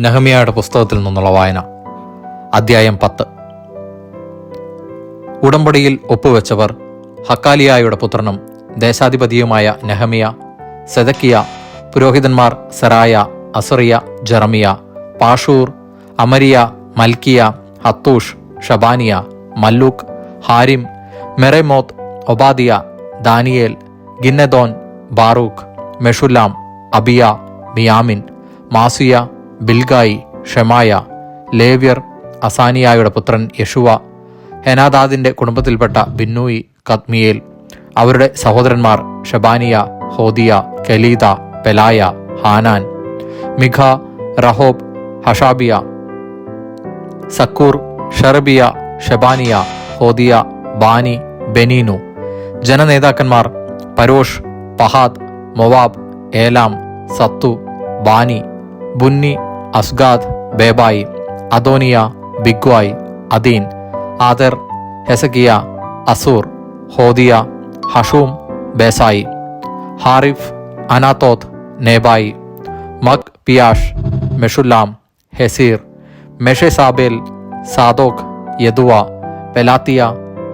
നെഹമിയയുടെ പുസ്തകത്തിൽ നിന്നുള്ള വായന. അദ്ധ്യായം പത്ത്. ഉടമ്പടിയിൽ ഒപ്പുവെച്ചവർ ഹക്കാലിയായുടെ പുത്രനും ദേശാധിപതിയുമായ നെഹമിയ സെദക്കിയ പുരോഹിതന്മാർ Seraiah Azariah Jeremiah Pashhur Amariah Malchijah Hattush Shebaniah Malluch Harim Meremoth Obadiah Daniel Ginnethon Baruch Meshullam Abijah മിയാമിൻ Maaziah Bilgai Shemaiah ലേവ്യർ അസാനിയായുടെ പുത്രൻ യഷുവ ഹെനാദാദിന്റെ കുടുംബത്തിൽപ്പെട്ട ബിന്നൂയി കത്മിയേൽ അവരുടെ സഹോദരന്മാർ Shebaniah Hodiah Kelita Pelaiah Hanan Mica Rehob Hashabiah Zaccur Sherebiah Shebaniah Hodiah Bani Beninu ജനനേതാക്കന്മാർ Parosh Pahath Moab Elam Zattu Bani Bunni Azgad Bebai Adonijah Bigvai Adin Ater Hezekiah Azzur Hodiah Hashum Bezai Hariph Anathoth Nebai Magpiash Meshullam ഹെസീർ മെഷെസാബേൽ Zadok യദുവ പെലാത്തിയ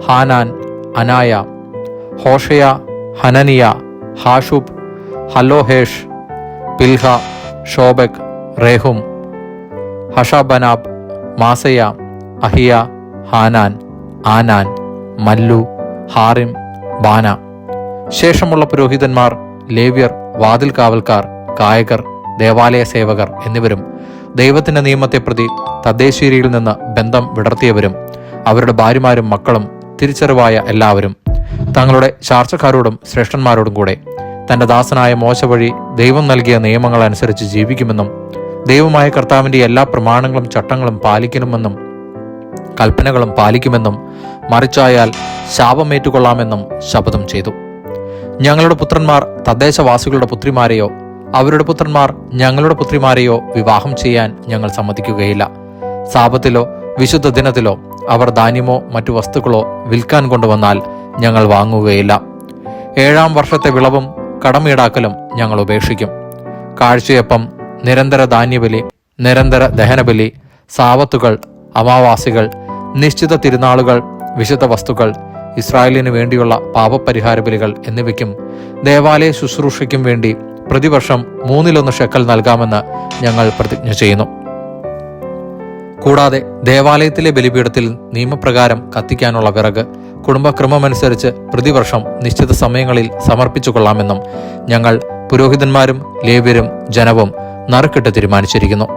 ഹാനാൻ അനായ Hosea Hananiah ഹാഷുബ് ഹലോഹേഷ് പിൽഹ ഷോബക് റേഹും ഹഷബനാബ് മാസയ അഹിയ ഹാനാൻ ആനാൻ Mallu Harim ബാന. ശേഷമുള്ള പുരോഹിതന്മാർ ലേവ്യർ വാതിൽ കാവൽക്കാർ ഗായകർ ദേവാലയ സേവകർ എന്നിവരും ദൈവത്തിന്റെ നിയമത്തെ പ്രതി തദ്ദേശീയരിൽ നിന്ന് ബന്ധം വിടർത്തിയവരും അവരുടെ ഭാര്യമാരും മക്കളും തിരിച്ചറിവായ എല്ലാവരും തങ്ങളുടെ ചാർച്ചക്കാരോടും ശ്രേഷ്ഠന്മാരോടും കൂടെ തന്റെ ദാസനായ മോശ വഴി ദൈവം നൽകിയ നിയമങ്ങൾ അനുസരിച്ച് ജീവിക്കുമെന്നും ദൈവമായ കർത്താവിന്റെ എല്ലാ പ്രമാണങ്ങളും ചട്ടങ്ങളും പാലിക്കണമെന്നും കൽപ്പനകളും പാലിക്കുമെന്നും മറിച്ചായാൽ ശാപമേറ്റുകൊള്ളാമെന്നും ശപഥം ചെയ്തു. ഞങ്ങളുടെ പുത്രന്മാർ തദ്ദേശവാസികളുടെ പുത്രിമാരെയോ അവരുടെ പുത്രന്മാർ ഞങ്ങളുടെ പുത്രിമാരെയോ വിവാഹം ചെയ്യാൻ ഞങ്ങൾ സമ്മതിക്കുകയില്ല. സാപത്തിലോ വിശുദ്ധ ദിനത്തിലോ അവർ ധാന്യമോ മറ്റു വസ്തുക്കളോ വിൽക്കാൻ കൊണ്ടുവന്നാൽ ഞങ്ങൾ വാങ്ങുകയില്ല. ഏഴാം വർഷത്തെ വിളവും കടമീടാക്കലും ഞങ്ങൾ ഉപേക്ഷിക്കും. കാഴ്ചയപ്പം നിരന്തര ധാന്യബലി നിരന്തര ദഹനബലി സാവത്തുകൾ അമാവാസികൾ നിശ്ചിത തിരുനാളുകൾ വിശുദ്ധ വസ്തുക്കൾ ഇസ്രായേലിന് വേണ്ടിയുള്ള പാപപരിഹാര ബലികൾ എന്നിവയ്ക്കും ദേവാലയ ശുശ്രൂഷയ്ക്കും വേണ്ടി പ്രതിവർഷം മൂന്നിലൊന്ന് ഷെക്കൽ നൽകാമെന്ന് ഞങ്ങൾ പ്രതിജ്ഞ ചെയ്യുന്നു. കൂടാതെ ദേവാലയത്തിലെ ബലിപീഠത്തിൽ നിയമപ്രകാരം കത്തിക്കാനുള്ള വിറക് കുടുംബക്രമമനുസരിച്ച് പ്രതിവർഷം നിശ്ചിത സമയങ്ങളിൽ സമർപ്പിച്ചു കൊള്ളാമെന്നും ഞങ്ങൾ പുരോഹിതന്മാരും ലേവ്യരും ജനവും നറുക്കിട്ട് തീരുമാനിച്ചിരിക്കുന്നു.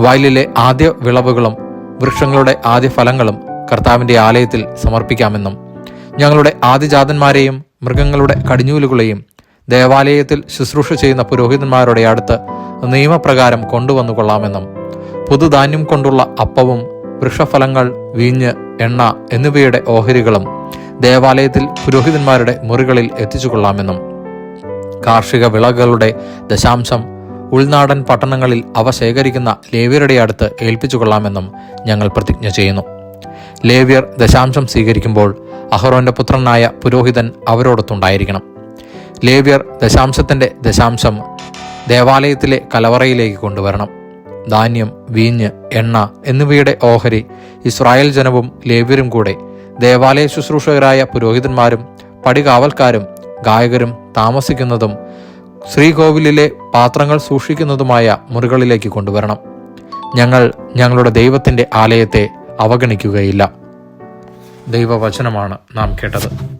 വയലിലെ ആദ്യ വിളവുകളും വൃക്ഷങ്ങളുടെ ആദ്യ ഫലങ്ങളും കർത്താവിന്റെ ആലയത്തിൽ സമർപ്പിക്കാമെന്നും ഞങ്ങളുടെ ആദിജാതന്മാരെയും മൃഗങ്ങളുടെ കടിഞ്ഞൂലുകളെയും ദേവാലയത്തിൽ ശുശ്രൂഷ ചെയ്യുന്ന പുരോഹിതന്മാരുടെ അടുത്ത് നിയമപ്രകാരം കൊണ്ടുവന്നു കൊള്ളാമെന്നും പുതുധാന്യം കൊണ്ടുള്ള അപ്പവും വൃക്ഷഫലങ്ങൾ വീഞ്ഞ് എണ്ണ എന്നിവയുടെ ഓഹരികളും ദേവാലയത്തിൽ പുരോഹിതന്മാരുടെ മുറികളിൽ എത്തിച്ചു കൊള്ളാമെന്നും കാർഷിക വിളകളുടെ ദശാംശം ഉൾനാടൻ പട്ടണങ്ങളിൽ അവ ശേഖരിക്കുന്ന ലേവ്യരുടെ അടുത്ത് ഏൽപ്പിച്ചു കൊള്ളാമെന്നും ഞങ്ങൾ പ്രതിജ്ഞ ചെയ്യുന്നു. ലേവ്യർ ദശാംശം സ്വീകരിക്കുമ്പോൾ അഹ്റോന്റെ പുത്രനായ പുരോഹിതൻ അവരോടൊത്തുണ്ടായിരിക്കണം. ലേവ്യർ ദശാംശത്തിന്റെ ദശാംശം ദേവാലയത്തിലെ കലവറയിലേക്ക് കൊണ്ടുവരണം. ധാന്യം വീഞ്ഞ് എണ്ണ എന്നിവയുടെ ഓഹരി ഇസ്രായേൽ ജനവും ലേവ്യരും കൂടെ ദേവാലയ ശുശ്രൂഷകരായ പുരോഹിതന്മാരും പടികാവൽക്കാരും ഗായകരും താമസിക്കുന്നതും ശ്രീകോവിലിലെ പാത്രങ്ങൾ സൂക്ഷിക്കുന്നതുമായ മുറികളിലേക്ക് കൊണ്ടുവരണം. ഞങ്ങൾ ഞങ്ങളുടെ ദൈവത്തിന്റെ ആലയത്തെ അവഗണിക്കുകയില്ല. ദൈവവചനമാണ് നാം കേട്ടത്.